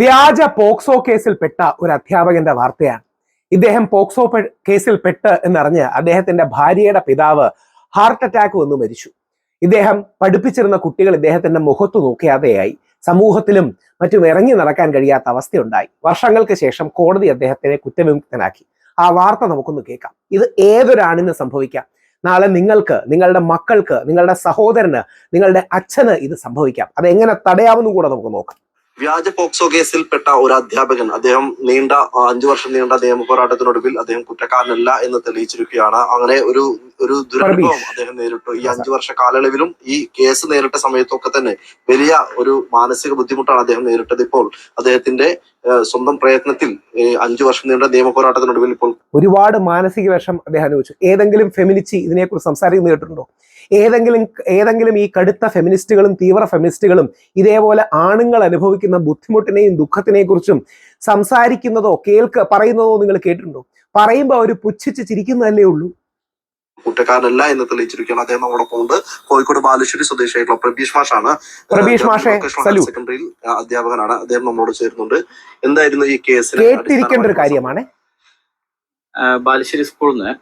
വ്യാജ പോക്സോ കേസിൽ പെട്ട ഒരു അധ്യാപകന്റെ വാർത്തയാണ്. ഇദ്ദേഹം പോക്സോ കേസിൽപ്പെട്ട് കേസിൽ പെട്ട് എന്നറിഞ്ഞ് അദ്ദേഹത്തിന്റെ ഭാര്യയുടെ പിതാവ് ഹാർട്ട് അറ്റാക്ക് വന്നു മരിച്ചു. ഇദ്ദേഹം പഠിപ്പിച്ചിരുന്ന കുട്ടികൾ ഇദ്ദേഹത്തിന്റെ മുഖത്തു നോക്കിയാതെയായി സമൂഹത്തിലും മറ്റും ഇറങ്ങി നടക്കാൻ കഴിയാത്ത അവസ്ഥയുണ്ടായി. വർഷങ്ങൾക്ക് ശേഷം കോടതി അദ്ദേഹത്തിനെ കുറ്റവിമുക്തനാക്കി. ആ വാർത്ത നമുക്കൊന്ന് കേൾക്കാം. ഇത് ഏതൊരാണിന് സംഭവിക്കാം? നാളെ നിങ്ങൾക്ക് നിങ്ങളുടെ മക്കൾക്ക് നിങ്ങളുടെ സഹോദരന് നിങ്ങളുടെ അച്ഛന് ഇത് സംഭവിക്കാം. അത് എങ്ങനെ തടയാമെന്നും കൂടെ നമുക്ക് നോക്കാം. വ്യാജ പോക്സോ കേസിൽപ്പെട്ട ഒരു അധ്യാപകൻ അദ്ദേഹം നീണ്ട അഞ്ചു വർഷം നീണ്ട നിയമ പോരാട്ടത്തിനൊടുവിൽ അദ്ദേഹം കുറ്റക്കാരനല്ല എന്ന് തെളിയിച്ചിരിക്കുകയാണ്. അങ്ങനെ ഒരു ഒരു ദുരനുഭവം അദ്ദേഹം നേരിട്ടു. ഈ അഞ്ചു വർഷ കാലയളവിലും ഈ കേസ് നേരിട്ട സമയത്തൊക്കെ തന്നെ വലിയ ഒരു മാനസിക ബുദ്ധിമുട്ടാണ് അദ്ദേഹം നേരിട്ടത് ഇപ്പോൾ. അദ്ദേഹത്തിന്റെ സ്വന്തം പ്രയത്നത്തിൽ അഞ്ചു വർഷം നീണ്ട നിയമ പോരാട്ടത്തിനൊടുവിൽ ഇപ്പോൾ ഒരുപാട് മാനസിക വിഷം അദ്ദേഹം അനുഭവിച്ചു. ഏതെങ്കിലും ഫെമിനിറ്റി ഇതിനെക്കുറിച്ച് സംസാരിക്കുന്ന കേട്ടിട്ടുണ്ടോ? ഏതെങ്കിലും ഏതെങ്കിലും ഈ കടുത്ത ഫെമിനിസ്റ്റുകളും തീവ്ര ഫെമിനിസ്റ്റുകളും ഇതേപോലെ ആണുങ്ങൾ അനുഭവിക്കുന്ന ബുദ്ധിമുട്ടിനെയും ദുഃഖത്തിനെയും കുറിച്ചും സംസാരിക്കുന്നതോ കേൾക്ക പറയുന്നതോ നിങ്ങൾ കേട്ടിട്ടുണ്ടോ? പറയുമ്പോൾ അവർ പുച്ഛിച്ച് ചിരിക്കുന്നതല്ലേ ഉള്ളൂ. കുറ്റക്കാരനല്ല എന്ന് തെളിയിച്ചിരിക്കുകയാണ് അദ്ദേഹം നമ്മുടെ ഉണ്ട്. കോഴിക്കോട് ബാലുശ്ശേരി സ്വദേശിയായിട്ടുള്ള പ്രബീഷ് മാഷാണ്. പ്രബീഷ് മാഷെ, സെക്കൻഡറിയിൽ അധ്യാപകനാണ്. അദ്ദേഹം നമ്മളോട് ചേരുന്നുണ്ട്. എന്തായിരുന്നു ഈ കേസിൽ കേട്ടിരിക്കേണ്ട ഒരു കാര്യമാണ്. ബാലുശ്ശേരി സ്കൂളിൽ നിന്ന്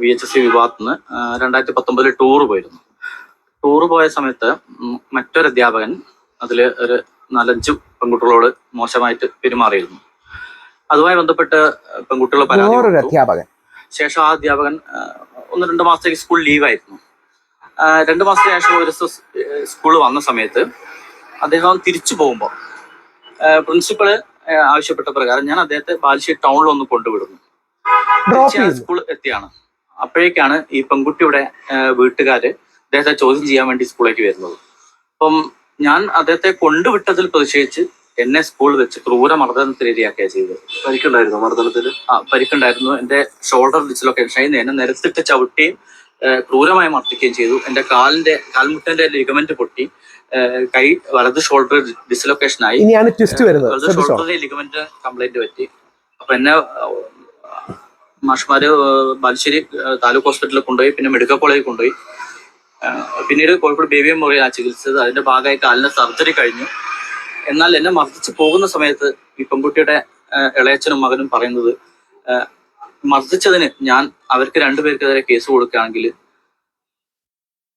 വി എച്ച് എസ് സി വിഭാഗത്തിൽ നിന്ന് രണ്ടായിരത്തി പത്തൊമ്പതിൽ ടൂർ പോയിരുന്നു. ടൂർ പോയ സമയത്ത് മറ്റൊരു അധ്യാപകൻ അതിൽ ഒരു നാലഞ്ച് പെൺകുട്ടികളോട് മോശമായിട്ട് പെരുമാറിയിരുന്നു. അതുമായി ബന്ധപ്പെട്ട് പെൺകുട്ടികൾ പരാതി അധ്യാപകൻ. ശേഷം ആ അധ്യാപകൻ ഒന്ന് രണ്ട് മാസത്തേക്ക് സ്കൂൾ ലീവായിരുന്നു. രണ്ട് മാസത്തിന് ശേഷം ഒരു ദിവസം സ്കൂൾ വന്ന സമയത്ത് അദ്ദേഹം തിരിച്ചു പോകുമ്പോൾ പ്രിൻസിപ്പൾ ആവശ്യപ്പെട്ട പ്രകാരം ഞാൻ അദ്ദേഹത്തെ ബാലുശ്ശേരി ടൗണിൽ ഒന്ന് കൊണ്ടുവിടുന്നു. സ്കൂൾ എത്തിയാണ്. അപ്പോഴേക്കാണ് ഈ പെൺകുട്ടിയുടെ വീട്ടുകാര് അദ്ദേഹത്തെ ചോദ്യം ചെയ്യാൻ വേണ്ടി സ്കൂളിലേക്ക് വരുന്നത്. അപ്പം ഞാൻ അദ്ദേഹത്തെ കൊണ്ടുവിട്ടതിൽ പ്രതിഷേധിച്ച് എന്നെ സ്കൂൾ വെച്ച് ക്രൂര മർദ്ദനത്തിന് ഇരയാക്കുകയാണ് ചെയ്തത്. പരിക്കുണ്ടായിരുന്നു മർദ്ദനത്തിൽ ആ പരിക്കുണ്ടായിരുന്നു. എന്റെ ഷോൾഡർ ഡിസ്ലൊക്കേഷൻ ആയിരുന്നു എന്നെ നിരത്തിട്ട് ചവിട്ടുകയും ക്രൂരമായി മർദ്ദിക്കുകയും ചെയ്തു. എന്റെ കാലിന്റെ കാൽമുട്ടന്റെ ലിഗമെന്റ് പൊട്ടി കൈ വലത് ഷോൾഡർ ഡിസ്ലൊക്കേഷൻ ആയി. ഇനിയാണ് ട്വിസ്റ്റ് വരുന്നത്. വലത് ഷോൾഡറിലെ ലിഗമെന്റ് കംപ്ലൈന്റ് പറ്റി. അപ്പൊ എന്നെ മാഷ്മാര് ബാലുശ്ശേരി താലൂക്ക് ഹോസ്പിറ്റലിൽ കൊണ്ടുപോയി പിന്നെ മെഡിക്കൽ കോളേജിൽ കൊണ്ടുപോയി. പിന്നീട് കോഴിക്കോട് ബേബി ആ ചികിത്സിച്ചത്. അതിന്റെ ഭാഗമായി കാലിന് സർജറി കഴിഞ്ഞു. എന്നാൽ എന്നെ മർദ്ദിച്ച് പോകുന്ന സമയത്ത് ഈ പെൺകുട്ടിയുടെ ഇളയച്ചനും മകനും പറയുന്നത് മർദ്ദിച്ചതിന് ഞാൻ അവർക്ക് രണ്ടുപേർക്കെതിരെ കേസ് കൊടുക്കുകയാണെങ്കിൽ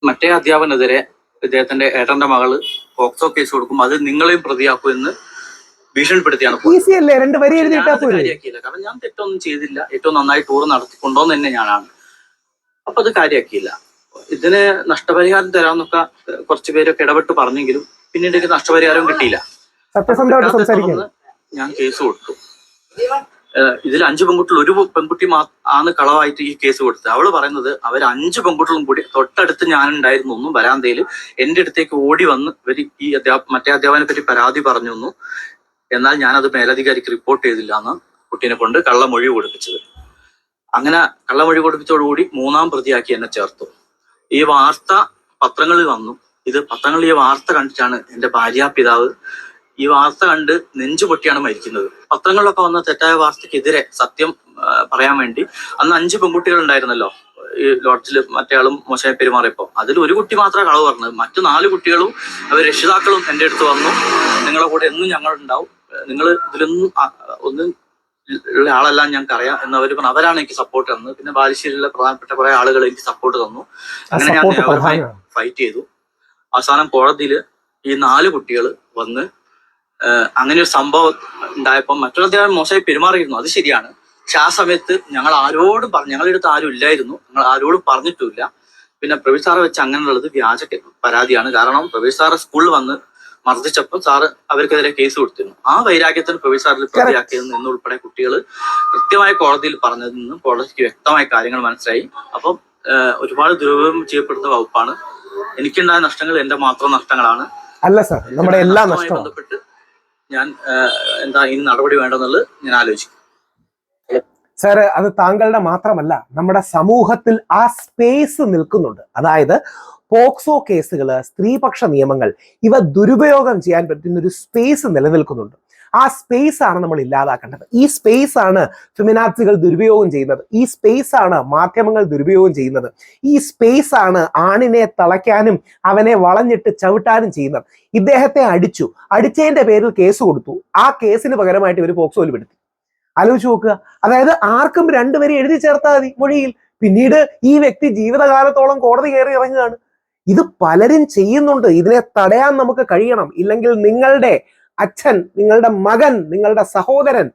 മറ്റേ അധ്യാപനെതിരെ ഇദ്ദേഹത്തിന്റെ ഏട്ടന്റെ മകൾ പോക്സോ കേസ് കൊടുക്കും. അത് നിങ്ങളെയും പ്രതിയാക്കും എന്ന് ഭീഷണിപ്പെടുത്തിയാണ് കാര്യമാക്കിയില്ല കാരണം ഞാൻ തെറ്റൊന്നും ചെയ്തില്ല. ഏറ്റവും നന്നായി ടൂർ നടത്തിക്കൊണ്ടോന്ന് തന്നെ ഞാനാണ്. അപ്പൊ അത് കാര്യമാക്കിയില്ല ഇതിന് നഷ്ടപരിഹാരം തരാമെന്നൊക്കെ കുറച്ചു കുറച്ച് പേരൊക്കെ ഇടപെട്ട് പറഞ്ഞെങ്കിലും പിന്നീട് എനിക്ക് നഷ്ടപരിഹാരം കിട്ടിയില്ല. ഞാൻ കേസ് കൊടുത്തു. ഇതിൽ അഞ്ച് പെൺകുട്ടികൾ ഒരു പെൺകുട്ടി ആണ് കളവായിട്ട് ഈ കേസ് കൊടുത്തത്. അവൾ പറയുന്നത് അവർ അഞ്ച് പെൺകുട്ടികളും കൂടി തൊട്ടടുത്ത് ഞാൻ ഉണ്ടായിരുന്നു ഒന്നും വരാന്തയിൽ എന്റെ അടുത്തേക്ക് ഓടി വന്ന് ഇവർ ഈ അധ്യാപ മറ്റേ അധ്യാപകനെ പറ്റി പരാതി പറഞ്ഞു വന്നു എന്നാൽ ഞാനത് മേലധികാരിക്ക് റിപ്പോർട്ട് ചെയ്തില്ല എന്ന് കുട്ടീനെ കൊണ്ട് കള്ളമൊഴി കൊടുപ്പിച്ചത്. അങ്ങനെ കള്ളമൊഴി കൊടുപ്പിച്ചതോടുകൂടി മൂന്നാം പ്രതിയാക്കി എന്നെ ചേർത്തു. ഈ വാർത്ത പത്രങ്ങളിൽ വന്നു. ഇത് പത്രങ്ങളിൽ ഈ വാർത്ത കണ്ടിട്ടാണ് എന്റെ ഭാര്യ പിതാവ് ഈ വാർത്ത കണ്ട് നെഞ്ചു പൊട്ടിയാണ് മരിക്കുന്നത്. പത്രങ്ങളിലൊക്കെ വന്ന തെറ്റായ വാർത്തക്കെതിരെ സത്യം പറയാൻ വേണ്ടി അന്ന് അഞ്ച് പെൺകുട്ടികൾ ഉണ്ടായിരുന്നല്ലോ ഈ ലോഡ്ജിൽ മറ്റേയാളും മോശമായി പെരുമാറിയപ്പോ. അതിൽ ഒരു കുട്ടി മാത്രമേ കളവ് പറഞ്ഞത്. മറ്റു നാല് കുട്ടികളും അവർ രക്ഷിതാക്കളും എന്റെ അടുത്ത് വന്നു. നിങ്ങളെ കൂടെ എന്നും ഞങ്ങളുണ്ടാവും. നിങ്ങൾ ഇതിലൊന്നും ഒന്നും ഉള്ള ആളെല്ലാം ഞങ്ങൾക്ക് അറിയാം എന്നവർ പറഞ്ഞു. അവരാണ് എനിക്ക് സപ്പോർട്ട് തന്നത്. പിന്നെ ബാലുശ്ശേരിയിലെ പ്രധാനപ്പെട്ട കുറെ ആളുകൾ എനിക്ക് സപ്പോർട്ട് തന്നു. അങ്ങനെ ഞാൻ ഫൈറ്റ് ചെയ്തു. അവസാനം കോടതിയിൽ ഈ നാല് കുട്ടികൾ വന്ന് അങ്ങനെ ഒരു സംഭവം ഉണ്ടായപ്പോൾ മറ്റൊരു അധ്യാപകൻ മോശമായി പെരുമാറിയിരുന്നു. അത് ശരിയാണ്. പക്ഷെ ആ സമയത്ത് ഞങ്ങൾ ആരോടും പറഞ്ഞു ഞങ്ങളുടെ അടുത്ത് ആരും ഇല്ലായിരുന്നു. ഞങ്ങൾ ആരോടും പറഞ്ഞിട്ടില്ല പിന്നെ പ്രവീഷ് സാറെ വെച്ച് അങ്ങനെയുള്ളത് വ്യാജ പരാതിയാണ്. കാരണം പ്രവീഷ് സാറ് സ്കൂളിൽ വന്ന് മർദ്ദിച്ചപ്പോൾ സാറ് അവർക്കെതിരെ കേസ് കൊടുത്തിരുന്നു. ആ വൈരാഗ്യത്തിന് പ്രവീൺ സാറിൽ പ്രതിയാക്കിയതെന്ന് എന്നുൾപ്പെടെ കുട്ടികൾ കൃത്യമായി കോടതിയിൽ പറഞ്ഞതിൽ നിന്നും കോടതിക്ക് വ്യക്തമായ കാര്യങ്ങൾ മനസ്സിലായി. അപ്പം ഒരുപാട് ദുരുപയോഗം ചെയ്യപ്പെടുന്ന വകുപ്പാണ്. എനിക്കുണ്ടായ നഷ്ടങ്ങൾ എന്റെ മാത്രം നഷ്ടങ്ങളാണ്. അല്ല സാർ നമ്മുടെ എല്ലാ നഷ്ടവും. ബന്ധപ്പെട്ട് ഞാൻ എന്താ ഇനി നടപടി വേണ്ടെന്നുള്ളത് ഞാൻ ആലോചിക്കും സാർ അത് താങ്കളുടെ മാത്രമല്ല നമ്മുടെ സമൂഹത്തിൽ ആ സ്പേസ് നിൽക്കുന്നുണ്ട്. അതായത് പോക്സോ കേസുകൾ സ്ത്രീപക്ഷ നിയമങ്ങൾ ഇവ ദുരുപയോഗം ചെയ്യാൻ പറ്റുന്ന ഒരു സ്പേസ് നിലനിൽക്കുന്നുണ്ട്. ആ സ്പേസ് ആണ് നമ്മൾ ഇല്ലാതാക്കേണ്ടത്. ഈ സ്പേസ് ആണ് ഫെമിനാസികൾ ദുരുപയോഗം ചെയ്യുന്നത്. ഈ സ്പേസ് ആണ് മാധ്യമങ്ങൾ ദുരുപയോഗം ചെയ്യുന്നത്. ഈ സ്പേസ് ആണ് ആണിനെ തളയ്ക്കാനും അവനെ വളഞ്ഞിട്ട് ചവിട്ടാനും ചെയ്യുന്നത്. ഇദ്ദേഹത്തെ അടിച്ചു. അടിച്ചതിന്റെ പേരിൽ കേസ് കൊടുത്തു. ആ കേസിന് പകരമായിട്ട് ഇവർ പോക്സോയിൽ പെടുത്തി. ആലോചിച്ച് നോക്കുക. അതായത് ആർക്കും രണ്ടുപേരെ എഴുതി ചേർത്താൽ മതി മൊഴിയിൽ. പിന്നീട് ഈ വ്യക്തി ജീവിതകാലത്തോളം കോടതി കയറി ഇറങ്ങുകയാണ്. ഇത് പലരും ചെയ്യുന്നുണ്ട്. ഇതിനെ തടയാൻ നമുക്ക് കഴിയണം. ഇല്ലെങ്കിൽ നിങ്ങളുടെ അച്ഛൻ നിങ്ങളുടെ മകൻ നിങ്ങളുടെ സഹോദരൻ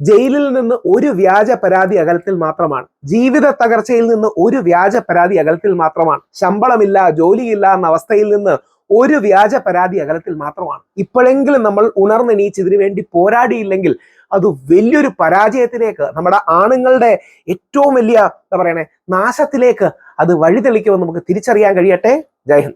ജയിലിൽ നിന്ന് ഒരു വ്യാജ പരാതി അകലത്തിൽ മാത്രമാണ്. ജീവിത തകർച്ചയിൽ നിന്ന് ഒരു വ്യാജ പരാതി അകലത്തിൽ മാത്രമാണ്. ശമ്പളമില്ല ജോലിയില്ല എന്ന അവസ്ഥയിൽ നിന്ന് ഒരു വ്യാജ പരാതി അകലത്തിൽ മാത്രമാണ്. ഇപ്പോഴെങ്കിലും നമ്മൾ ഉണർന്നെണീച്ച് ഇതിനു വേണ്ടി പോരാടിയില്ലെങ്കിൽ അത് വലിയൊരു പരാജയത്തിലേക്ക് നമ്മുടെ ആണുങ്ങളുടെ ഏറ്റവും വലിയ എന്താ പറയണേ നാശത്തിലേക്ക് അത് വഴിതെളിക്കുമെന്ന് നമുക്ക് തിരിച്ചറിയാൻ കഴിയട്ടെ? ജയ്